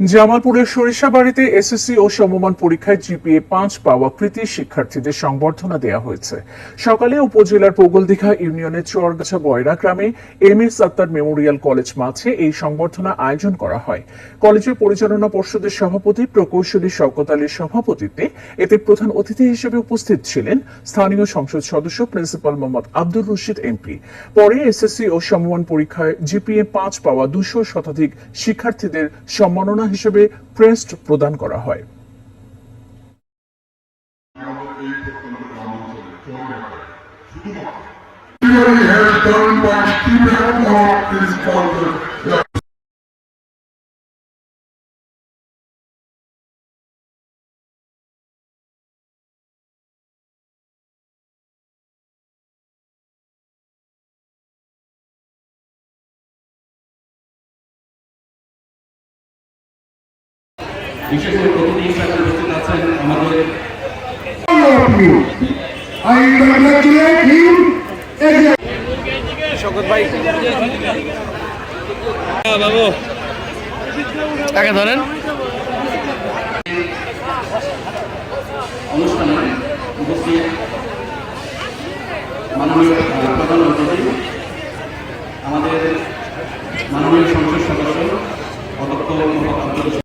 জামালপুরের সরিষাবাড়িতে এসএসসি ও সমমান পরীক্ষায় জিপিএ পাঁচ পাওয়া কৃতি শিক্ষার্থীদের সংবর্ধনা দেওয়া হয়েছে। সকালে উপজেলার পোগলদিঘা ইউনিয়নের চুয়ারগাছা বয়রা গ্রামে M S Akhtar memorial college মাঠে এই সংবর্ধনা আয়োজন করা হয়। কলেজের পরিচালনা পর্ষদের সভাপতি প্রকৌশলী শওকত আলীর সভাপতিত্বে এতে প্রধান অতিথি হিসেবে উপস্থিত ছিলেন স্থানীয় সংসদ সদস্য প্রিন্সিপাল মোহাম্মদ আব্দুর রশিদ এমপি। পরে এসএসসি ও সমমান পরীক্ষায় জিপিএ পাঁচ পাওয়া দুশো শতাধিক শিক্ষার্থীদের সম্মাননা হিসেবে ক্রেস্ট প্রদান করা হয়। Everybody বিশেষ করে প্রতিটি হিসাবে উপস্থিত আছেন আমাদের a তাকে ধরেন? অনুষ্ঠানে উপস্থিত মাননীয় প্রধান অতিথি আমাদের মাননীয় সংসদ সদস্য অধ্যক্ষ